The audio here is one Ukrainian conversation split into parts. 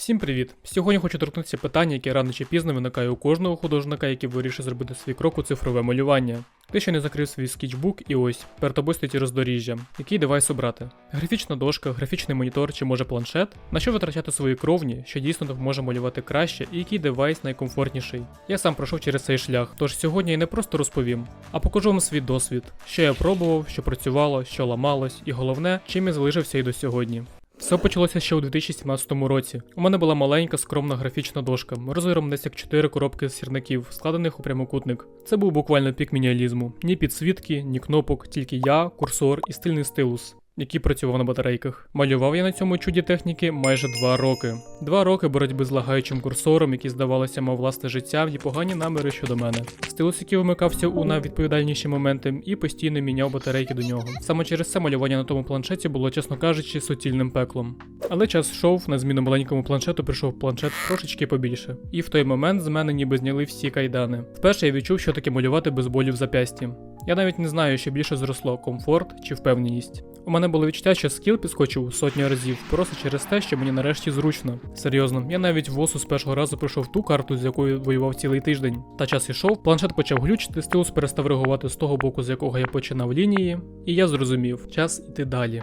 Всім привіт! Сьогодні хочу торкнутися питання, яке рано чи пізно виникає у кожного художника, який вирішив зробити свій крок у цифрове малювання. Ти ще не закрив свій скетчбук і ось перед тобою стоїть роздоріжжя. Який девайс обрати? Графічна дошка, графічний монітор чи може планшет? На що витрачати свої кровні, що дійсно допоможе малювати краще, і який девайс найкомфортніший? Я сам пройшов через цей шлях, тож сьогодні я не просто розповім, а покажу вам свій досвід, що я пробував, що працювало, що ламалось, і головне, чим я залишився і до сьогодні. Все почалося ще у 2017 році. У мене була маленька скромна графічна дошка, розміром десь як 4 коробки з сірників, складених у прямокутник. Це був буквально пік мініалізму: Ні підсвітки, ні кнопок, тільки я, курсор і стильний стилус. Який працював на батарейках. Малював я на цьому чуді техніки майже два роки. Два роки боротьби з лагаючим курсором, який, здавалося, мав власне життя і погані наміри щодо мене. Стилус, який вимикався у найвідповідальніші моменти, і постійно міняв батарейки до нього. Саме через це малювання на тому планшеті було, чесно кажучи, суцільним пеклом. Але час йшов, на зміну маленькому планшету прийшов планшет трошечки побільше. І в той момент з мене ніби зняли всі кайдани. Вперше я відчув, що таке малювати без болю в зап'ясті. Я навіть не знаю, що більше зросло комфорт чи впевненість. У мене було відчуття, що скіл підскочив сотні разів, просто через те, що мені нарешті зручно. Серйозно, я навіть в ОСУ з першого разу пройшов ту карту, з якою воював цілий тиждень. Та час ішов, планшет почав глючити, стилус перестав реагувати з того боку, з якого я починав лінії, і я зрозумів, час іти далі.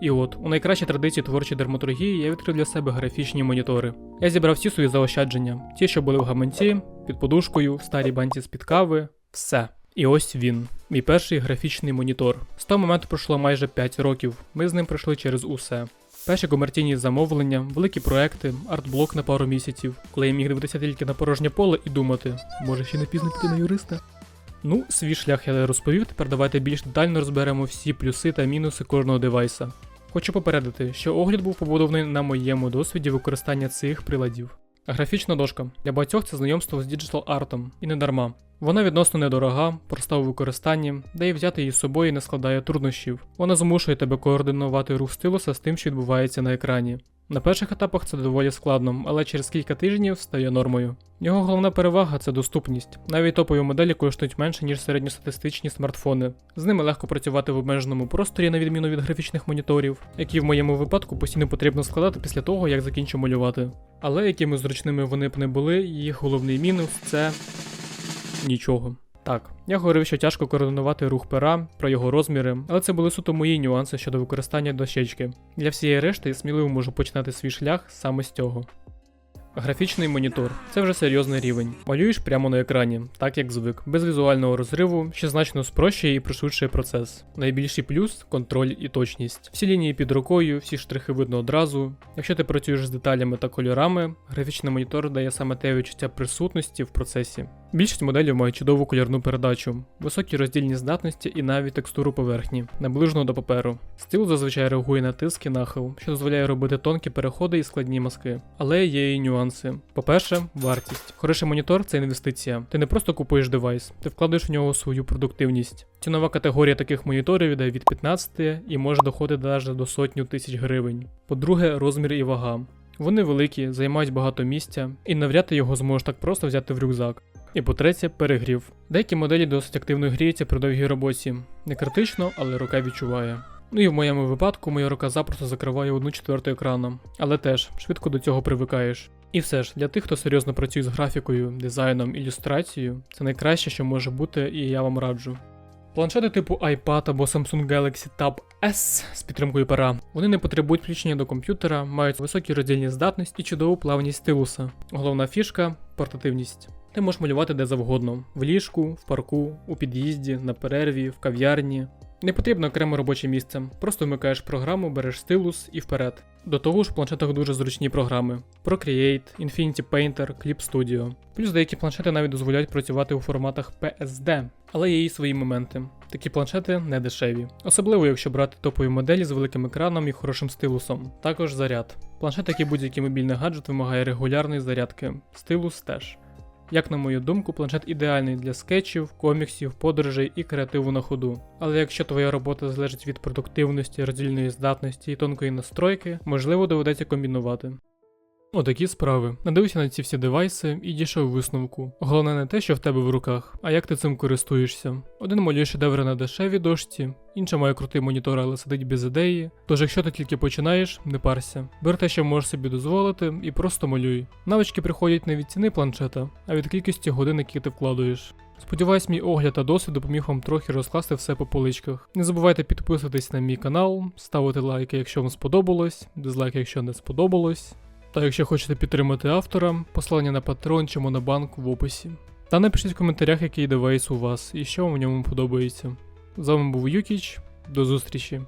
І от, у найкращій традиції творчої дерматургії я відкрив для себе графічні монітори. Я зібрав всі свої заощадження, ті, що були в гаманці, під подушкою, в старій банці з-під кави, все. І ось він, мій перший графічний монітор. З того моменту пройшло майже 5 років. Ми з ним пройшли через усе. Перші комерційні замовлення, великі проекти, артблок на пару місяців, коли я міг дивитися тільки на порожнє поле і думати, може ще не пізно піти на юриста. Ну, свій шлях я розповів, тепер давайте більш детально розберемо всі плюси та мінуси кожного девайса. Хочу попередити, що огляд був побудований на моєму досвіді використання цих приладів. Графічна дошка. Для багатьох це знайомство з діджитал артом, і не дарма. Вона відносно недорога, проста у використанні, де і взяти її з собою не складає труднощів. Вона змушує тебе координувати рух стилуса з тим, що відбувається на екрані. На перших етапах це доволі складно, але через кілька тижнів стає нормою. Його головна перевага це доступність. Навіть топові моделі коштують менше, ніж середньостатистичні смартфони. З ними легко працювати в обмеженому просторі, на відміну від графічних моніторів, які в моєму випадку постійно потрібно складати після того, як закінчу малювати. Але якими зручними вони б не були, їх головний мінус це нічого. Так, я говорив, що тяжко координувати рух пера про його розміри, але це були суто мої нюанси щодо використання дощечки. Для всієї решти сміливо можу починати свій шлях саме з цього. Графічний монітор це вже серйозний рівень. Малюєш прямо на екрані, так як звик, без візуального розриву, що значно спрощує і пришвидшує процес. Найбільший плюс контроль і точність. Всі лінії під рукою, всі штрихи видно одразу. Якщо ти працюєш з деталями та кольорами, графічний монітор дає саме те відчуття присутності в процесі. Більшість моделів мають чудову кольорну передачу, високі роздільні здатності і навіть текстуру поверхні, наближену до паперу. Стил зазвичай реагує на тиск і нахил, що дозволяє робити тонкі переходи і складні маски. Але є і нюанси. По-перше, вартість. Хороший монітор це інвестиція. Ти не просто купуєш девайс, ти вкладаєш в нього свою продуктивність. Цінова категорія таких моніторів йде від 15 і може доходити навіть до сотню тисяч гривень. По-друге, розмір і вага. Вони великі, займають багато місця, і навряд ти його зможеш так просто взяти в рюкзак. І по-третє, перегрів. Деякі моделі досить активно гріються при довгій роботі. Не критично, але рука відчуває. Ну і в моєму випадку моя рука запросто закриває одну четверту екрану, але теж швидко до цього привикаєш. І все ж, для тих, хто серйозно працює з графікою, дизайном, ілюстрацією, це найкраще, що може бути, і я вам раджу. Планшети типу iPad або Samsung Galaxy Tab S з підтримкою пера. Вони не потребують включення до комп'ютера, мають високі роздільні здатності і чудову плавність стилуса. Головна фішка портативність. Ти можеш малювати де завгодно: в ліжку, в парку, у під'їзді, на перерві, в кав'ярні. Не потрібно окреме робоче місце, просто вмикаєш програму, береш стилус і вперед. До того ж, в планшетах дуже зручні програми: Procreate, Infinity Painter, Clip Studio. Плюс деякі планшети навіть дозволяють працювати у форматах PSD, але є і свої моменти. Такі планшети не дешеві, особливо якщо брати топові моделі з великим екраном і хорошим стилусом. Також заряд. Планшет, як і будь-який мобільний гаджет, вимагає регулярної зарядки, стилус теж. Як на мою думку, планшет ідеальний для скетчів, коміксів, подорожей і креативу на ходу. Але якщо твоя робота залежить від продуктивності, роздільної здатності і тонкої настройки, можливо доведеться комбінувати. Отакі справи. Надивився на ці всі девайси і дійшов висновку. Головне не те, що в тебе в руках, а як ти цим користуєшся. Один малює шедеври на дешевій дошці, інша має крутий монітор, але сидить без ідеї. Тож, якщо ти тільки починаєш, не парся. Бери те, що можеш собі дозволити, і просто малюй. Навички приходять не від ціни планшета, а від кількості годин, які ти вкладуєш. Сподіваюсь, мій огляд та досвід допоміг вам трохи розкласти все по поличках. Не забувайте підписуватись на мій канал, ставити лайки, якщо вам сподобалось, дизлайки, якщо не сподобалось. Та якщо хочете підтримати автора, посилання на Patreon чи Монобанк в описі. Та напишіть в коментарях, який девайс у вас і що вам в ньому подобається. З вами був Юкіч, до зустрічі.